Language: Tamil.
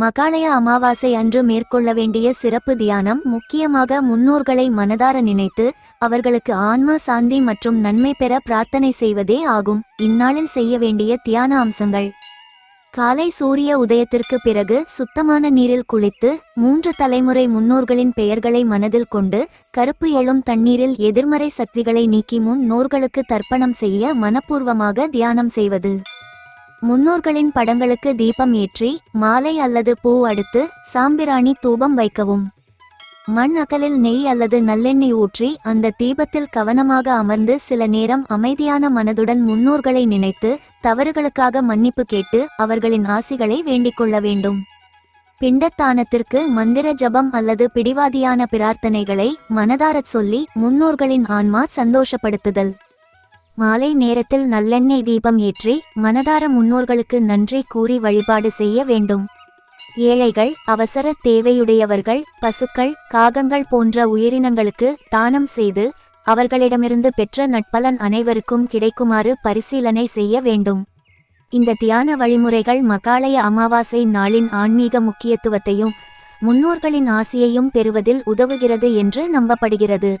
மகாலய அமாவாசை அன்று மேற்கொள்ள வேண்டிய சிறப்பு தியானம் முக்கியமாக முன்னோர்களை மனதார நினைத்து அவர்களுக்கு ஆன்மா சாந்தி மற்றும் நன்மை பெற பிரார்த்தனை செய்வதே ஆகும். இந்நாளில் செய்ய வேண்டிய தியான அம்சங்கள். காலை சூரிய உதயத்திற்கு பிறகு சுத்தமான நீரில் குளித்து மூன்று தலைமுறை முன்னோர்களின் பெயர்களை மனதில் கொண்டு கருப்பு எழும் தண்ணீரில் எதிர்மறை சக்திகளை நீக்கி முன் நோர்களுக்கு தர்ப்பணம் செய்ய மனப்பூர்வமாக தியானம் செய்வது. முன்னோர்களின் படங்களுக்கு தீபம் ஏற்றி மாலை அல்லது பூ அடுத்து சாம்பிராணி தூபம் வைக்கவும். மண் அகலில் நெய் அல்லது நல்லெண்ணெய் ஊற்றி அந்த தீபத்தில் கவனமாக அமர்ந்து சில நேரம் அமைதியான மனதுடன் முன்னோர்களை நினைத்து தவறுகளுக்காக மன்னிப்பு கேட்டு அவர்களின் ஆசிகளை வேண்டிக் கொள்ள வேண்டும். பிண்டத்தானத்திற்கு மந்திர ஜபம் அல்லது பிடிவாதியான பிரார்த்தனைகளை மனதாரச் சொல்லி முன்னோர்களின் ஆன்மா சந்தோஷப்படுத்துதல். மாலை நேரத்தில் நல்லெண்ணெய் தீபம் ஏற்றி மனதார முன்னோர்களுக்கு நன்றி கூறி வழிபாடு செய்ய வேண்டும். ஏழைகள் அவசர தேவையுடையவர்கள் பசுக்கள் காகங்கள் போன்ற உயிரினங்களுக்கு தானம் செய்து அவர்களிடமிருந்து பெற்ற நட்பலன் அனைவருக்கும் கிடைக்குமாறு பரிசீலனை செய்ய வேண்டும். இந்த தியான வழிமுறைகள் மகாலய அமாவாசை நாளின் ஆன்மீக முக்கியத்துவத்தையும் முன்னோர்களின் ஆசியையும் பெறுவதில் உதவுகிறது என்று நம்பப்படுகிறது.